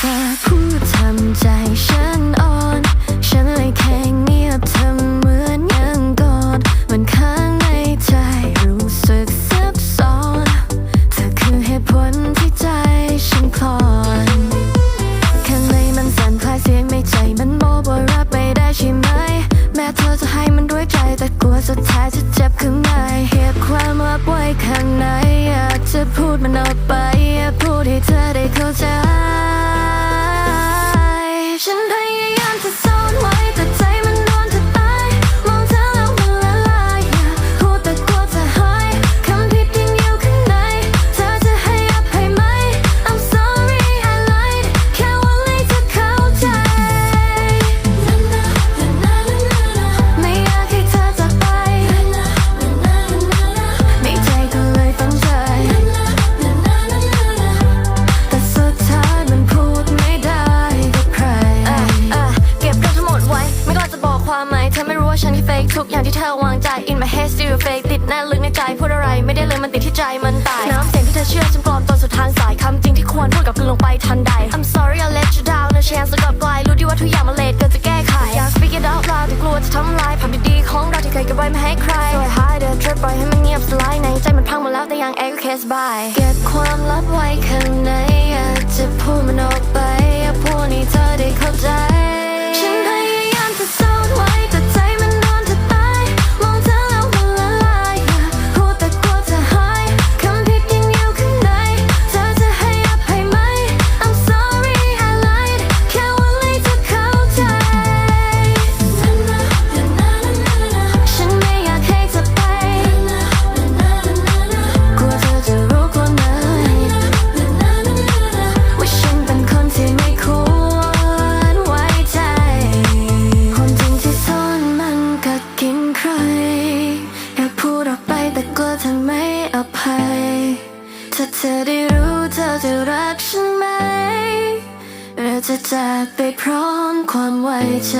พูดทำใจฉันอ่อน ฉันเลยแค่เงียบทำเหมือนยังก่อนมันข้างในใจรู้สึกซับซ้อน เธอคือเหตุผลที่ใจฉันคลอนข้างในมันสั่นคลายเสียงในใจมันบอกว่ารับไม่ได้ใช่ไหม แม้เธอจะให้มันด้วยใจ แต่กลัวสุดท้ายจะเจ็บข้างในเก็บความลับไว้ข้างในอยากจะพูดมันออกไปอยากพูดให้เธอได้เข้าใจ ทุกอย่างที่เธอวางใจ in my head still fake ติดแน่ลึกในใจพูดอะไรไม่ได้เลยมันติดที่ใจมันตายน้ำเสียงที่เธอเชื่อฉันปลอมตอนสุดทางสายคำจริงที่ควรพูดกับกลืนลงไปทันใด I'm sorry I let you down นะ chance กับไกลรู้ดีว่าทุกอย่างมันเลทเกินจะแก้ไขอยาก speak it out loud แต่กลัวจะทำลายภาพดีๆของเราที่เคยเก็บไว้ไม่ให้ใคร so I hide it ช่วยปล่อยให้มันเงียบสลายในใจมันพังหมดแล้วแต่ยัง echo case by เก็บความลับไว้ข้างในอยากจะพูดมันออกไป แต่กลัวเธอไม่อภัย ถ้าเธอได้รู้เธอจะรักฉันไหมเราจะจากไปพร้อมความไว้ใจ